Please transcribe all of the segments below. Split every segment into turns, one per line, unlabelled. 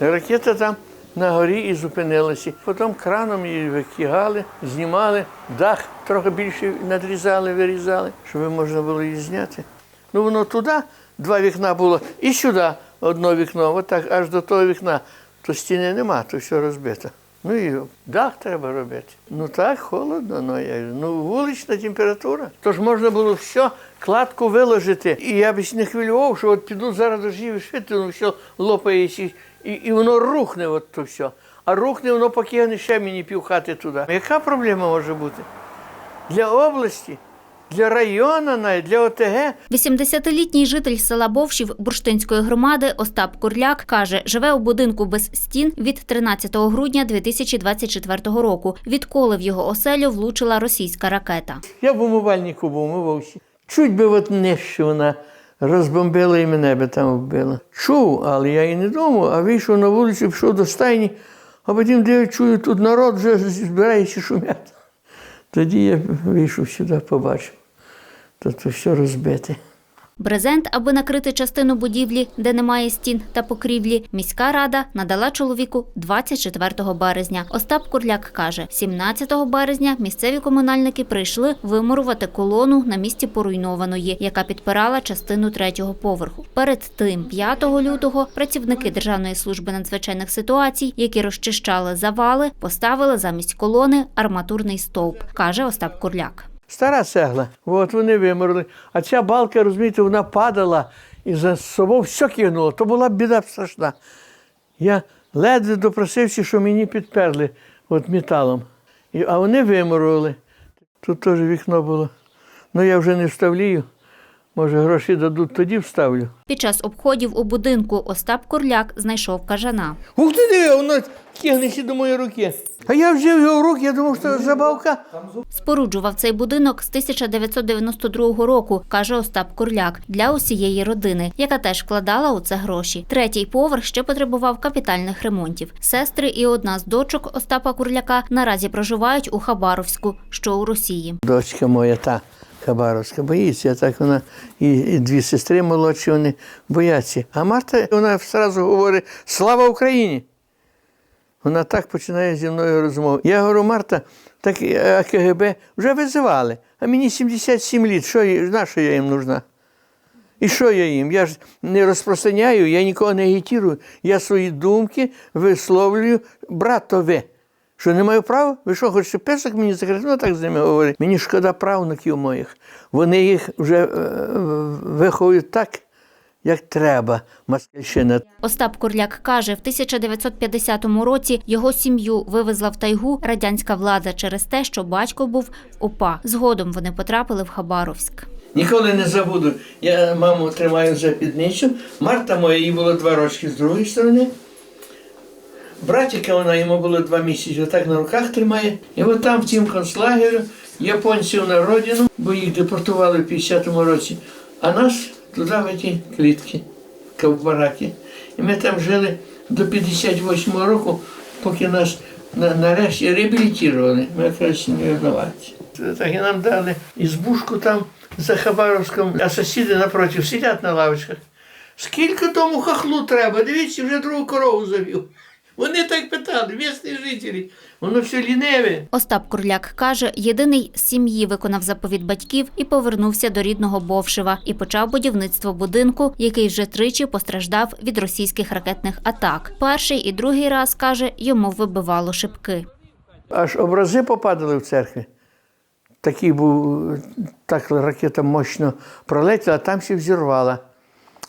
Ракета там на горі і зупинилася. Потім краном її викигали, знімали, дах трохи більше надрізали, вирізали, щоб можна було її зняти. Ну воно туди два вікна було, і сюди одне вікно, отак аж до того вікна. То стіни нема, то все розбито. Ну і дах треба робити. Ну так, холодно, ну, я, ну вулична температура. Тож можна було все, кладку виложити. І я б не хвилював, що от піду зараз дождів і швидко, ну все лопається, і, і, і воно рухне от то все. А рухне, воно покине ще мені півхати туди. Яка проблема може бути? Для області, для району, навіть, для ОТГ
80-літній житель села Бовшів Бурштинської громади Остап Курляк каже, живе у будинку без стін від 13 грудня 2024 року, відколи в його оселю влучила російська ракета.
Я в умивальнику був, умивався. Чуть би от нижче вона розбомбила і мене би там вбила. Чув, але я і не думав, а вийшов на вулицю, пішов до стайні, а потім де чую, тут народ вже збирається шумяти. Тоді я вийшов сюди, побачив. Тут все розбите.
Брезент, аби накрити частину будівлі, де немає стін та покрівлі, міська рада надала чоловіку 24 березня. Остап Курляк каже, 17 березня місцеві комунальники прийшли вимурувати колону на місці поруйнованої, яка підпирала частину третього поверху. Перед тим, 5 лютого, працівники Державної служби надзвичайних ситуацій, які розчищали завали, поставили замість колони арматурний стовп, каже Остап Курляк.
Стара цегла, от вони вимерли. А ця балка, розумієте, вона падала і за собою все кинуло. То була біда страшна. Я ледве допросився, що мені підперли от металом. А вони вимурували. Тут теж вікно було. Ну я вже не вставлію. Може, гроші дадуть, тоді вставлю.
Під час обходів у будинку Остап Курляк знайшов кажана.
Ух ти диви, воно тягнеться до моєї руки. А я взяв його в руки, я думав, що забавка.
Споруджував цей будинок з 1992 року, каже Остап Курляк, для усієї родини, яка теж вкладала у це гроші. Третій поверх ще потребував капітальних ремонтів. Сестри і одна з дочок Остапа Курляка наразі проживають у Хабаровську, що у Росії.
Дочка моя та Хабаровська боїться, так вона і, дві сестри молодші, вони бояться. А Марта вона одразу говорить Слава Україні! Вона так починає зі мною розмову. Я говорю, Марта, так е, КГБ вже визивали, а мені 77 літ, що, на що я їм нужна? І що я їм? Я ж не розпространяю, я нікого не агітірую. Я свої думки висловлюю братове. Що не маю права? Ви що, хочете песок мені закрити? Ну так з ними говорить. Мені шкода правнуків моїх. Вони їх вже е, виховують так, як треба. Москальщина.
Остап Курляк каже, в 1950 році його сім'ю вивезла в тайгу радянська влада через те, що батько був в ОПА. Згодом вони потрапили в Хабаровськ.
Ніколи не забуду. Я маму тримаю за підницю. Марта моя, їй було два рочки з другої сторони. Братіка вона йому було два місяці, отак на руках тримає. І от там в цім концлагерю японців на родину, бо їх депортували в 50-му році, а нас туди в ті клітки, в бараки. І ми там жили до 58-го року, поки нас на- нарешті реабілітували. Ми якраз не винуваті. Так і нам дали ізбушку там за Хабаровськом, а сусіди напроти сидять на лавочках. Скільки тому хахлу треба? Дивіться, вже другу корову завів. Вони так питали, місні жителі. Воно все ліниве.
Остап Курляк каже, єдиний з сім'ї виконав заповіт батьків і повернувся до рідного Бовшева і почав будівництво будинку, який вже тричі постраждав від російських ракетних атак. Перший і другий раз каже, йому вибивало шибки.
Аж образи попадали в церкві. Такий був, так ракета мощно пролетіла, а там ще взірвала.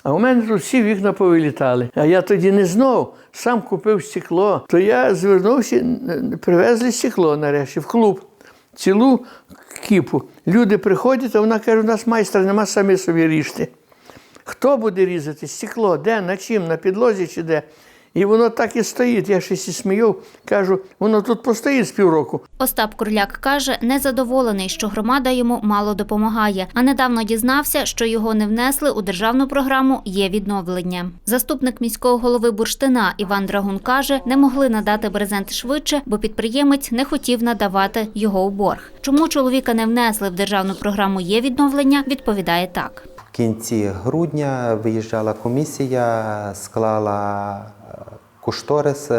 А у мене тут всі вікна повилітали. А я тоді не знав, сам купив стекло. То я звернувся, привезли стекло нарешті в клуб. Цілу кіпу. Люди приходять, а вона каже, у нас майстра нема, самі собі ріжте. Хто буде різати? Стекло, де, на чим, на підлозі чи де? І воно так і стоїть. Я щось і смію, кажу, воно тут постоїть з півроку.
Остап Курляк каже, незадоволений, що громада йому мало допомагає, а недавно дізнався, що його не внесли у державну програму Є відновлення. Заступник міського голови Бурштина Іван Драгун каже, не могли надати брезент швидше, бо підприємець не хотів надавати його у борг. Чому чоловіка не внесли в державну програму Є відновлення? Відповідає так.
В кінці грудня виїжджала комісія, склала Кошторис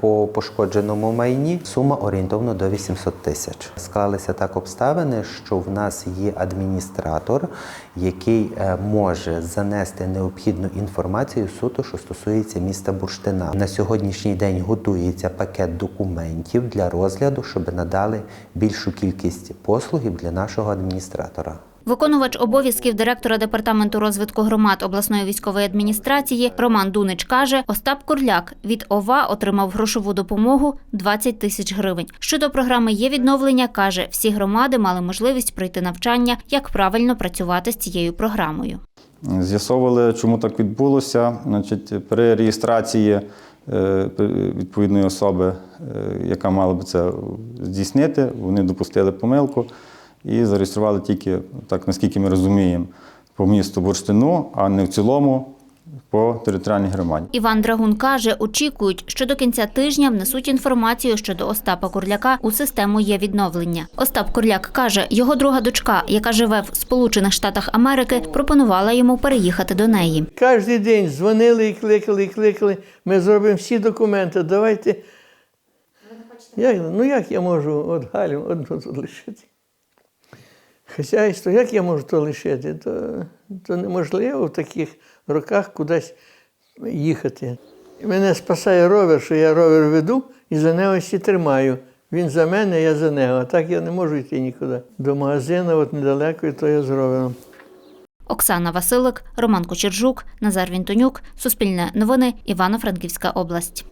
по пошкодженому майні сума орієнтовно до 800 тисяч. Склалися так обставини, що в нас є адміністратор, який е, може занести необхідну інформацію суто, що стосується міста Бурштина. На сьогоднішній день готується пакет документів для розгляду, щоб надали більшу кількість послугів для нашого адміністратора.
Виконувач обов'язків директора департаменту розвитку громад обласної військової адміністрації Роман Дунич каже, Остап Курляк від ОВА отримав грошову допомогу 20 тисяч гривень. Щодо програми є відновлення, каже, всі громади мали можливість пройти навчання, як правильно працювати з цією програмою.
З'ясовували, чому так відбулося. Значить, при реєстрації е, відповідної особи, е, яка мала би це здійснити, вони допустили помилку і зареєстрували тільки, так наскільки ми розуміємо, по місту Бурштину, а не в цілому по територіальній громаді.
Іван Драгун каже, очікують, що до кінця тижня внесуть інформацію щодо Остапа Курляка у систему є відновлення. Остап Курляк каже, його друга дочка, яка живе в Сполучених Штатах Америки, пропонувала йому переїхати до неї.
Кожен день дзвонили і кликали, і кликали. Ми зробимо всі документи. Давайте. Як, ну як я можу от Галю одну тут лишити? Хазяйство, як я можу то лишити? То, то неможливо в таких роках кудись їхати. Мене спасає ровер, що я ровер веду і за нього всі тримаю. Він за мене, я за нього. А так я не можу йти нікуди. До магазину, от недалеко, і то я з ровером.
Оксана Василик, Роман Кочержук, Назар Вінтонюк, Суспільне новини, Івано-Франківська область.